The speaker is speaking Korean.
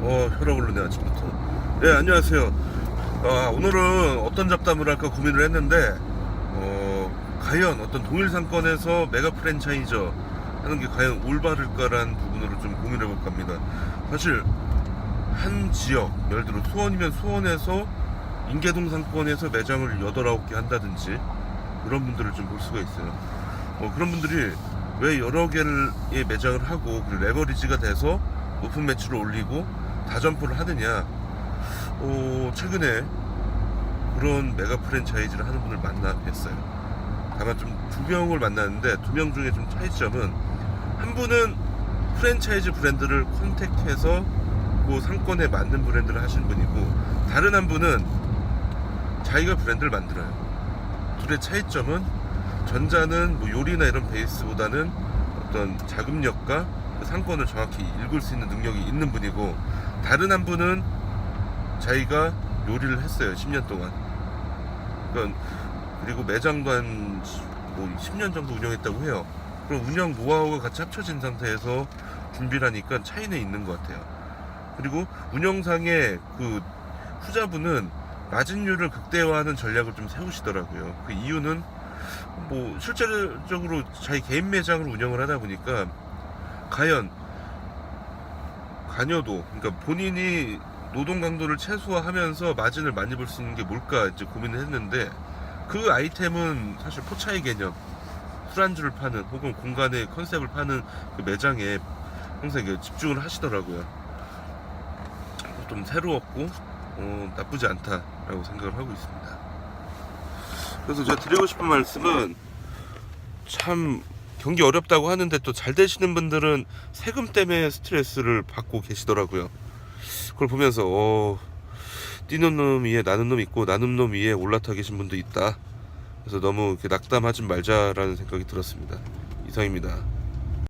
어 혈압 오르네 아침부터 네 안녕하세요. 아, 오늘은 어떤 잡담을 할까 고민을 했는데 어, 과연 어떤 동일 상권에서 메가 프랜차이저 하는 게 과연 올바를까라는 부분으로 좀 고민해 볼까 합니다. 사실 한 지역 예를 들어 수원이면 수원에서 인계동 상권에서 매장을 8, 9개 한다든지 그런 분들을 좀 볼 수가 있어요. 어, 그런 분들이 왜 여러 개의 매장을 하고 그 레버리지가 돼서 오픈 매출을 올리고 다점포를 하느냐. 어, 최근에 그런 메가 프랜차이즈를 하는 분을 만나 뵀어요. 다만 좀 두 명을 만났는데 두 명 중에 좀 차이점은 한 분은 프랜차이즈 브랜드를 컨택해서 그 상권에 맞는 브랜드를 하신 분이고 다른 한 분은 자기가 브랜드를 만들어요. 둘의 차이점은 전자는 뭐 요리나 이런 베이스보다는 어떤 자금력과 그 상권을 정확히 읽을 수 있는 능력이 있는 분이고 다른 한 분은 자기가 요리를 했어요 10년 동안. 그러니까 그리고 매장도 한 뭐 10년 정도 운영했다고 해요. 그럼 운영 노하우가 같이 합쳐진 상태에서 준비를 하니까 차이는 있는 것 같아요. 그리고 운영상의 그 후자분은 마진율을 극대화하는 전략을 좀 세우시더라고요. 그 이유는 뭐 실질적으로 자기 개인 매장을 운영을 하다 보니까 과연 관여도 그러니까 본인이 노동 강도를 최소화하면서 마진을 많이 벌수 있는 게 뭘까 이제 고민을 했는데 그 아이템은 사실 포차이 개념 술안주를 파는 혹은 공간의 컨셉을 파는 그 매장에 항상 집중을 하시더라고요. 좀 새로웠고 어, 나쁘지 않다라고 생각을 하고 있습니다 그래서 제가 드리고 싶은 말씀은 참 경기 어렵다고 하는데 또 잘 되시는 분들은 세금 때문에 스트레스를 받고 계시더라고요. 그걸 보면서 어, 뛰는 놈 위에 나는 놈 있고 나는 놈 위에 올라타 계신 분도 있다. 그래서 너무 낙담하지 말자라는 생각이 들었습니다. 이상입니다.